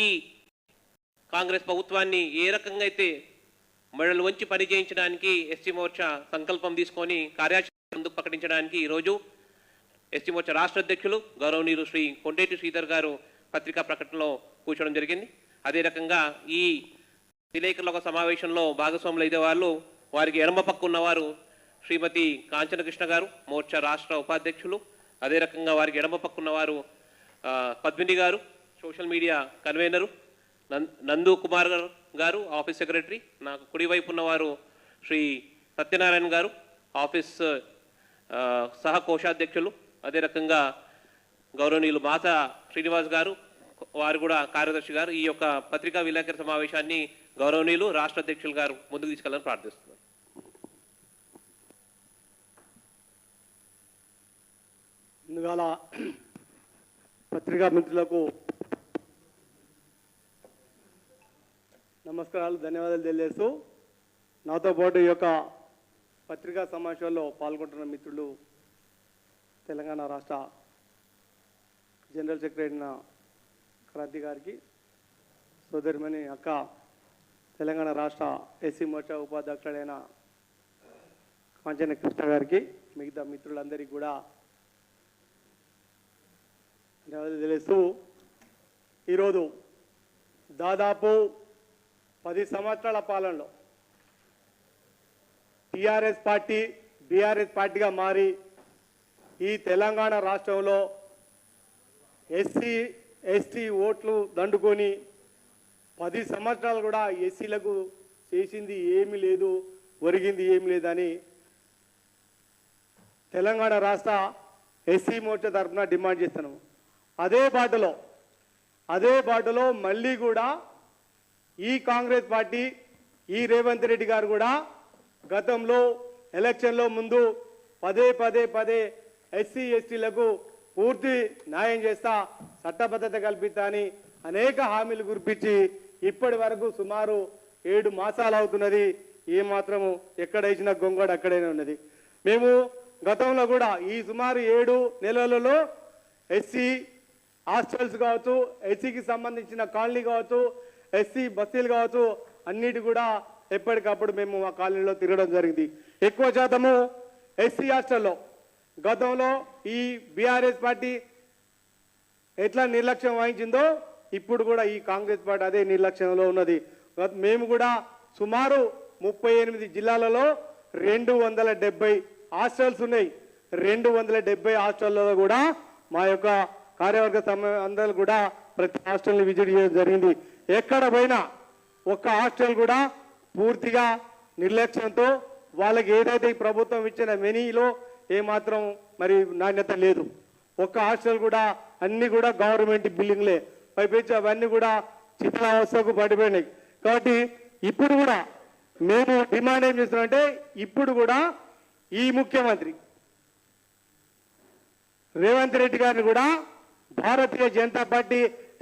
ఈ కాంగ్రెస్ ప్రభుత్వాన్ని ఏ రకంగా అయితే మెడలు వంచి పని చేయించడానికి ఎస్టీ మోర్చా సంకల్పం తీసుకొని కార్యాచరణ ముందుకు ప్రకటించడానికి ఈరోజు ఎస్టీ మోర్చా రాష్ట్ర అధ్యక్షులు గౌరవనీయులు శ్రీ కొండేటి శ్రీధర్ గారు పత్రికా ప్రకటనలో కూర్చోవడం జరిగింది. అదే రకంగా ఈ విలేకరుల ఒక సమావేశంలో భాగస్వాములు అయితే వాళ్ళు వారికి ఎడమ పక్క ఉన్నవారు శ్రీమతి కాంచనకృష్ణ గారు మోర్చా రాష్ట్ర ఉపాధ్యక్షులు. అదే రకంగా వారికి ఎడమ పక్క ఉన్నవారు పద్మిని గారు సోషల్ మీడియా కన్వీనరు. నందు కుమార్ గారు ఆఫీస్ సెక్రటరీ. నాకు కుడివైపు ఉన్నవారు శ్రీ సత్యనారాయణ గారు ఆఫీస్ సహ కోశాధ్యక్షులు. అదే రకంగా గౌరవనీయులు మాత శ్రీనివాస్ గారు వారు కూడా కార్యదర్శి గారు. ఈ యొక్క పత్రికా విలేకరి సమావేశాన్ని గౌరవనీయులు రాష్ట్ర అధ్యక్షులు గారు ముందుకు తీసుకెళ్ళాలని ప్రార్థిస్తున్నారు ముందుగాల పత్రికా మిత్రులకు నమస్కారాలు ధన్యవాదాలు తెలియజేస్తూ నాతో పాటు ఈ యొక్క పత్రికా సమావేశంలో పాల్గొంటున్న మిత్రులు తెలంగాణ రాష్ట్ర జనరల్ సెక్రటరీ అయిన క్రాంతి గారికి సోదరిమణి అక్క తెలంగాణ రాష్ట్ర ఎస్సీ మోర్చా ఉపాధ్యక్షుడైన కాంచన కృష్ణ గారికి మిగతా మిత్రులందరికీ కూడా ధన్యవాదాలు తెలియస్తూ ఈరోజు దాదాపు పది సంవత్సరాల పాలనలో టీఆర్ఎస్ పార్టీ బీఆర్ఎస్ పార్టీగా మారి ఈ తెలంగాణ రాష్ట్రంలో ఎస్సీ ఎస్టీ ఓట్లు దండుకొని పది సంవత్సరాలు కూడా ఎస్సీలకు చేసింది ఏమీ లేదు ఒరిగింది ఏమీ లేదని తెలంగాణ రాష్ట్ర ఎస్సీ మోర్చా తరఫున డిమాండ్ చేస్తున్నాము. అదే బాటలో అదే బాటలో మళ్ళీ కూడా ఈ కాంగ్రెస్ పార్టీ ఈ రేవంత్ రెడ్డి గారు కూడా గతంలో ఎలక్షన్లో ముందు పదే పదే పదే ఎస్సీ ఎస్టీలకు పూర్తి న్యాయం చేస్తా చట్టబద్ధత కల్పిస్తా అని అనేక హామీలు గుర్పించి ఇప్పటి వరకు సుమారు ఏడు మాసాలు అవుతున్నది. ఏ మాత్రము ఎక్కడ ఇచ్చిన గొంగడ అక్కడనే ఉన్నది. మేము గతంలో కూడా ఈ సుమారు ఏడు నెలలలో ఎస్సీ హాస్టల్స్ కావచ్చు ఎస్సీకి సంబంధించిన కాలనీ కావచ్చు ఎస్సీ బస్సీలు కావచ్చు అన్నిటి కూడా ఎప్పటికప్పుడు మేము మా కాలనీలో తిరగడం జరిగింది. ఎక్కువ శాతము ఎస్సీ హాస్టల్లో. గతంలో ఈ బీఆర్ఎస్ పార్టీ ఎట్లా నిర్లక్ష్యం వహించిందో ఇప్పుడు కూడా ఈ కాంగ్రెస్ పార్టీ అదే నిర్లక్ష్యంలో ఉన్నది. మేము కూడా సుమారు ముప్పై ఎనిమిది జిల్లాలలో రెండు వందల డెబ్బై హాస్టల్స్ ఉన్నాయి. రెండు వందల డెబ్బై హాస్టల్లో కూడా మా యొక్క కార్యవర్గ సమ అందరూ కూడా ప్రతి హాస్టల్ని విజిట్ చేయడం జరిగింది. ఎక్కడ పోయినా ఒక్క హాస్టల్ కూడా పూర్తిగా నిర్లక్ష్యంతో వాళ్ళకి ఏదైతే ఈ ప్రభుత్వం ఇచ్చిన మెనీలో ఏమాత్రం మరి నాణ్యత లేదు. ఒక్క హాస్టల్ కూడా అన్నీ కూడా గవర్నమెంట్ బిల్డింగ్లే. పైపించి అవన్నీ కూడా చిత్రావస్థకు పడిపోయినాయి. కాబట్టి ఇప్పుడు కూడా మేము డిమాండ్ ఏం చేస్తున్నామంటే ఇప్పుడు కూడా ఈ ముఖ్యమంత్రి రేవంత్ రెడ్డి గారిని కూడా భారతీయ జనతా పార్టీ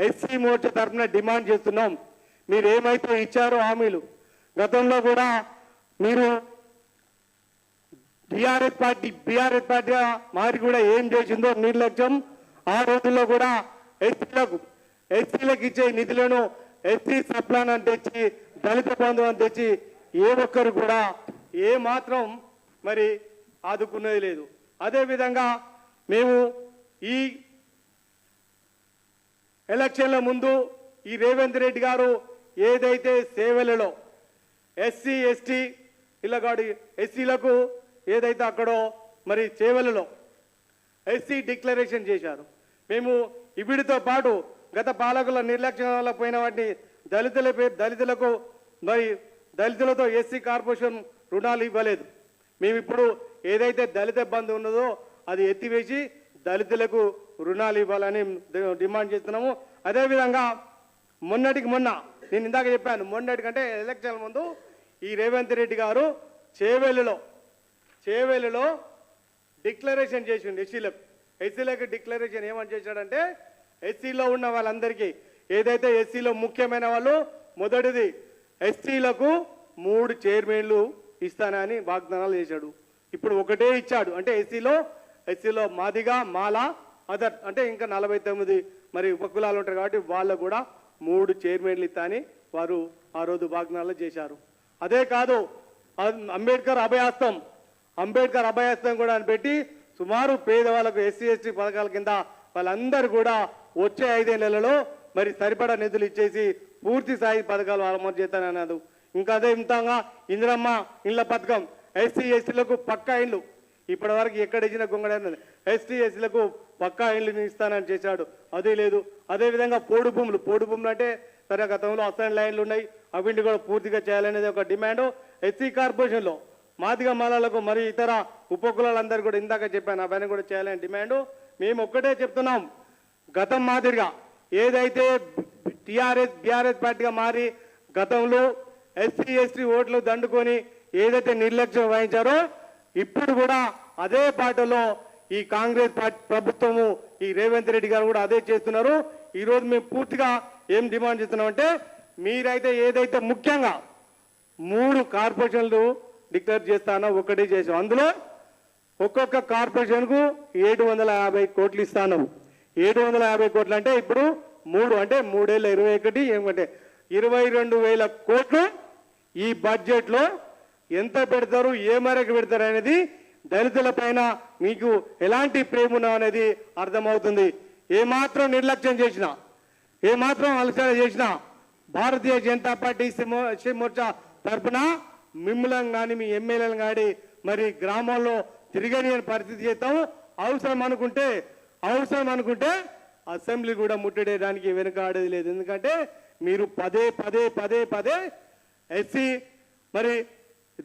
ఎస్సీ మోర్చా తరఫున డిమాండ్ చేస్తున్నాం. మీరు ఏమైతే ఇచ్చారో హామీలు గతంలో కూడా మీరు టిఆర్ఎస్ పార్టీ బీఆర్ఎస్ పార్టీ మారి కూడా ఏం చేసిందో నిర్లక్ష్యం. ఆ రోజుల్లో కూడా ఎస్సీలకు ఎస్సీలకు ఇచ్చే నిధులను ఎస్సీ సప్లాన్ అని తెచ్చి దళిత బంధువు అని తెచ్చి ఏ ఒక్కరు కూడా ఏ మాత్రం మరి ఆదుకున్నది లేదు. అదేవిధంగా మేము ఈ ఎలక్షన్ల ముందు ఈ రేవంత్ రెడ్డి గారు ఏదైతే సేవలలో ఎస్సీ ఎస్టీ ఇళ్ళగాడి ఎస్సీలకు ఏదైతే అక్కడో మరి సేవలలో ఎస్సీ డిక్లరేషన్ చేశారు. మేము ఇవిడితో పాటు గత పాలకుల నిర్లక్ష్యం వల్ల పోయిన వాటిని దళితుల పేరు దళితులకు మరి దళితులతో ఎస్సీ కార్పొరేషన్ రుణాలు ఇవ్వలేదు. మేము ఇప్పుడు ఏదైతే దళిత బంధు ఉన్నదో అది ఎత్తివేసి దళితులకు రుణాలు ఇవ్వాలని డిమాండ్ చేస్తున్నాము. అదేవిధంగా మొన్నటికి మొన్న నేను ఇందాక చెప్పాను మొన్నటికంటే ఎలక్షన్ ముందు ఈ రేవంత్ రెడ్డి గారు చేవేలులో చేవేలులో డిక్లరేషన్ చేసిండు ఎస్సీలకు. ఎస్సీలకు డిక్లరేషన్ ఏమని చేశాడంటే ఎస్సీలో ఉన్న వాళ్ళందరికీ ఏదైతే ఎస్సీలో ముఖ్యమైన వాళ్ళు మొదటిది ఎస్సీలకు మూడు చైర్మన్లు ఇస్తానని వాగ్దానాలు చేశాడు. ఇప్పుడు ఒకటే ఇచ్చాడు. అంటే ఎస్సీలో ఎస్సీలో మాదిగా మాల అదర్ అంటే ఇంకా నలభై తొమ్మిది మరి ఉపకులాలు ఉంటారు కాబట్టి వాళ్ళకు కూడా మూడు చైర్మన్లు ఇస్తాని వారు ఆ రోజు వాగ్దానాలు చేశారు. అదే కాదు అంబేద్కర్ అభయాస్తం. అంబేద్కర్ అభయాస్తం కూడా అని పెట్టి సుమారు పేదవాళ్ళకు ఎస్సీ ఎస్టీ పథకాల కింద వాళ్ళందరూ కూడా వచ్చే ఐదేళ్ళలో మరి సరిపడా నిధులు ఇచ్చేసి పూర్తి స్థాయి పథకాలు అమలు చేస్తానన్నారు ఇంకా అదే ఇంతగా ఇందిరమ్మ ఇళ్ళ పథకం. ఎస్సీ ఎస్టీలకు పక్కా ఇండ్లు. ఇప్పటి వరకు ఎక్కడ ఇచ్చిన గొంగడ ఎస్టీ ఎస్సీలకు పక్కా ఇళ్ళు ఇస్తానని చేశాడు. అదే లేదు. అదేవిధంగా పోడు భూములు. పోడు భూములు అంటే సరే గతంలో అసైన్ లైన్లు ఉన్నాయి. అవింటి కూడా పూర్తిగా చేయాలనేది ఒక డిమాండ్. ఎస్సీ కార్పొరేషన్లో మాదిగ మాలలకు మరి ఇతర ఉపకులాలందరూ కూడా ఇందాక చెప్పాను అవన్నీ కూడా చేయాలని డిమాండ్. మేము ఒక్కటే చెప్తున్నాం. గతం మాదిరిగా ఏదైతే టీఆర్ఎస్ బీఆర్ఎస్ పార్టీగా మారి గతంలో ఎస్సీ ఎస్టీ ఓట్లు దండుకొని ఏదైతే నిర్లక్ష్యం వహించారో ఇప్పుడు కూడా అదే పార్టీలో ఈ కాంగ్రెస్ పార్టీ ప్రభుత్వము ఈ రేవంత్ రెడ్డి గారు కూడా అదే చేస్తున్నారు. ఈ రోజు మేము పూర్తిగా ఏం డిమాండ్ చేస్తున్నామంటే మీరైతే ఏదైతే ముఖ్యంగా మూడు కార్పొరేషన్లు డిక్లేర్ చేస్తానో ఒకటి చేసాం. అందులో ఒక్కొక్క కార్పొరేషన్కు ఏడు వందల యాభై కోట్లు ఇస్తాను ఏడు వందల యాభై కోట్లు అంటే ఇప్పుడు మూడు అంటే మూడేళ్ళ ఇరవై ఒకటి ఏమంటే ఇరవై రెండు వేల కోట్లు ఈ బడ్జెట్లో ఎంత పెడతారు ఏ మేరకు పెడతారు అనేది దళితుల పైన మీకు ఎలాంటి ప్రేమ అనేది అర్థమవుతుంది. ఏమాత్రం నిర్లక్ష్యం చేసినా ఏమాత్రం అలసట చేసినా భారతీయ జనతా పార్టీ మోర్చా తరఫున మిమ్మల్ని కానీ మీ ఎమ్మెల్యేలను కానీ మరి గ్రామాల్లో తిరగని పరిస్థితి చేస్తాం. అవసరం అనుకుంటే అవసరం అనుకుంటే అసెంబ్లీ కూడా ముట్టడేయడానికి వెనుక ఆడేది లేదు. ఎందుకంటే మీరు పదే పదే పదే పదే ఎస్సీ మరి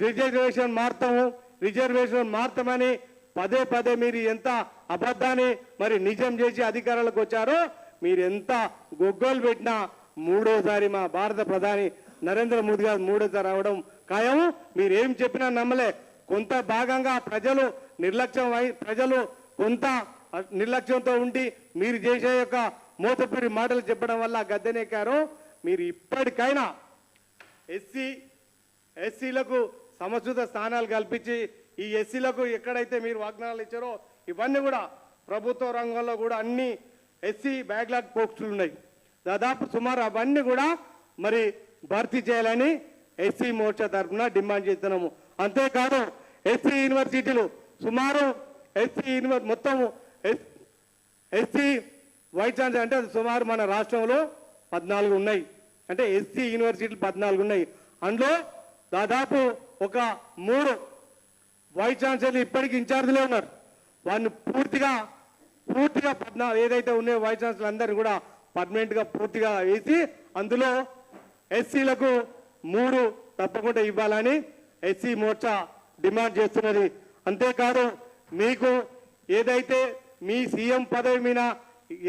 రిజర్వేషన్ మారుతాము. రిజర్వేషన్ మారుతామని పదే పదే మీరు ఎంత అబద్ధాన్ని మరి నిజం చేసి అధికారాలకు వచ్చారో మీరు ఎంత గొగ్గోలు పెట్టినా మూడోసారి మా భారత ప్రధాని నరేంద్ర మోదీ గారు మూడోసారి రావడం ఖాయం. మీరు ఏం చెప్పినా నమ్మలే. కొంత భాగంగా ప్రజలు నిర్లక్ష్యం ప్రజలు కొంత నిర్లక్ష్యంతో ఉండి మీరు చేసే యొక్క మూతపూరి మాటలు చెప్పడం వల్ల గద్దెనెక్కారు. మీరు ఇప్పటికైనా ఎస్సీ ఎస్సీలకు సమస్యత స్థానాలు కల్పించి ఈ ఎస్సీలకు ఎక్కడైతే మీరు వాగ్దానాలు ఇచ్చారో ఇవన్నీ కూడా ప్రభుత్వ రంగంలో కూడా అన్ని ఎస్సీ బ్యాక్లాగ్ పోస్టులు ఉన్నాయి. దాదాపు సుమారు అవన్నీ కూడా మరి భర్తీ చేయాలని ఎస్సీ మోర్చా తరఫున డిమాండ్ చేస్తున్నాము. అంతేకాదు ఎస్సీ యూనివర్సిటీలు సుమారు ఎస్సీ యూనివర్ మొత్తం ఎస్ ఎస్సీ వైస్ ఛాన్సలర్ అంటే అది సుమారు మన రాష్ట్రంలో పద్నాలుగు ఉన్నాయి. అంటే ఎస్సీ యూనివర్సిటీలు పద్నాలుగు ఉన్నాయి. అందులో దాదాపు ఒక మూడు వైస్ ఛాన్సలర్లు ఇప్పటికీ ఇన్ఛార్జ్లే ఉన్నారు. వారిని పూర్తిగా పూర్తిగా పద్నా ఏదైతే ఉన్నాయో వైస్ ఛాన్సలర్ అందరినీ కూడా పర్మనెంట్గా పూర్తిగా వేసి అందులో ఎస్సీలకు మూడు తప్పకుండా ఇవ్వాలని ఎస్సీ మోర్చా డిమాండ్ చేస్తున్నది. అంతేకాదు మీకు ఏదైతే మీ సీఎం పదవి మీద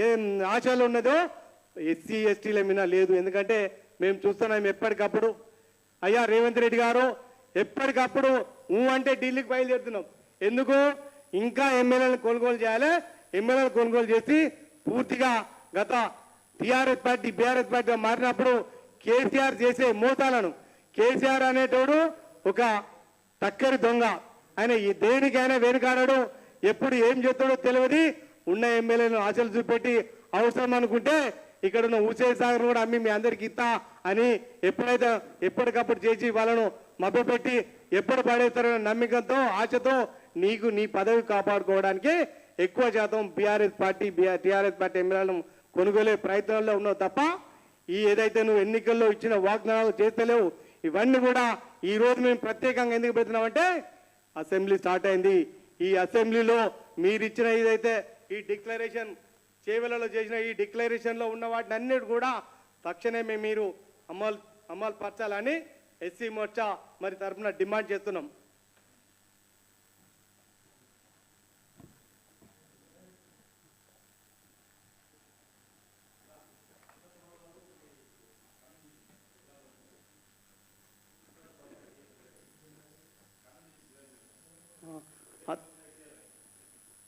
ఏం ఆశలు ఉన్నదో ఎస్సీ ఎస్టీల మీద లేదు. ఎందుకంటే మేము చూస్తున్నాం ఎప్పటికప్పుడు. అయ్యా రేవంత్ రెడ్డి గారు ఎప్పటికప్పుడు ఊ అంటే ఢిల్లీకి బయలుదేరుతున్నాం. ఎందుకు? ఇంకా ఎమ్మెల్యేలను కొనుగోలు చేయాలి. ఎమ్మెల్యేలను కొనుగోలు చేసి పూర్తిగా గత టీఆర్ఎస్ పార్టీ బీఆర్ఎస్ పార్టీగా మారినప్పుడు కేసీఆర్ చేసే మోసాలను కేసీఆర్ అనేటోడు ఒక తక్కరి దొంగ. ఆయన ఈ దేనికైనా వెనుకాడడు. ఎప్పుడు ఏం చేస్తాడో తెలియదు. ఉన్న ఎమ్మెల్యేలను ఆశలు చూపెట్టి అవసరం అనుకుంటే ఇక్కడ ఉన్న హుసేన్ కూడా అమ్మి మీ అందరికి ఇస్తా అని ఎప్పుడైతే ఎప్పటికప్పుడు చేసి వాళ్ళను మభ్యపెట్టి ఎప్పుడు పడేస్తారనే నమ్మకంతో ఆశతో నీకు నీ పదవి కాపాడుకోవడానికి ఎక్కువ శాతం బీఆర్ఎస్ పార్టీ టీఆర్ఎస్ పార్టీ ఎమ్మెల్యేలను కొనుగోలే ప్రయత్నంలో ఉన్నావు తప్ప ఈ ఏదైతే నువ్వు ఎన్నికల్లో ఇచ్చిన వాగ్దానాలు చేస్తలేవు ఇవన్నీ కూడా ఈ రోజు మేము ప్రత్యేకంగా ఎందుకు పెడుతున్నామంటే అసెంబ్లీ స్టార్ట్ అయింది. ఈ అసెంబ్లీలో మీరు ఇచ్చిన ఏదైతే ఈ డిక్లరేషన్ చేవెలలో చేసిన ఈ డిక్లరేషన్లో ఉన్న వాటిని అన్నిటి కూడా తక్షణమే మీరు అమలు అమలు పరచాలని ఎస్సీ మోర్చా మరి తరఫున డిమాండ్ చేస్తున్నాం.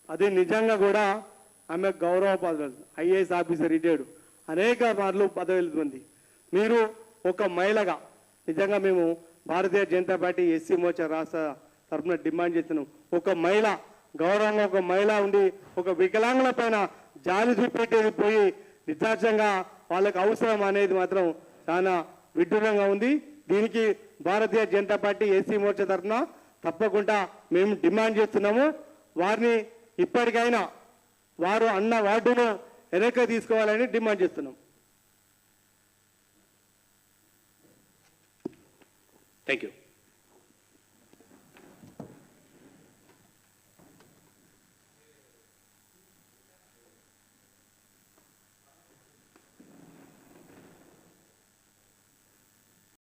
అది నిజంగా కూడా ఆమె గౌరవ పదవులు ఐఏఎస్ ఆఫీసర్ రిటైర్డ్. అనేక మార్లు పదవి వెళ్తుంది మీరు ఒక మహిళగా నిజంగా మేము భారతీయ జనతా పార్టీ ఎస్సీ మోర్చా రాష్ట్ర తరఫున డిమాండ్ చేస్తున్నాం. ఒక మహిళ గౌరవంగా ఒక మహిళ ఉండి ఒక వికలాంగుల పైన జాలి చూపెట్టేది పోయి నిర్దాక్షంగా వాళ్ళకి అవసరం అనేది మాత్రం చాలా విడ్డూరంగా ఉంది. దీనికి భారతీయ జనతా పార్టీ ఎస్సీ మోర్చా తరఫున తప్పకుండా మేము డిమాండ్ చేస్తున్నాము. వారిని ఇప్పటికైనా వారు అన్న వార్డును వెనక్కి తీసుకోవాలని డిమాండ్ చేస్తున్నాం. Thank you.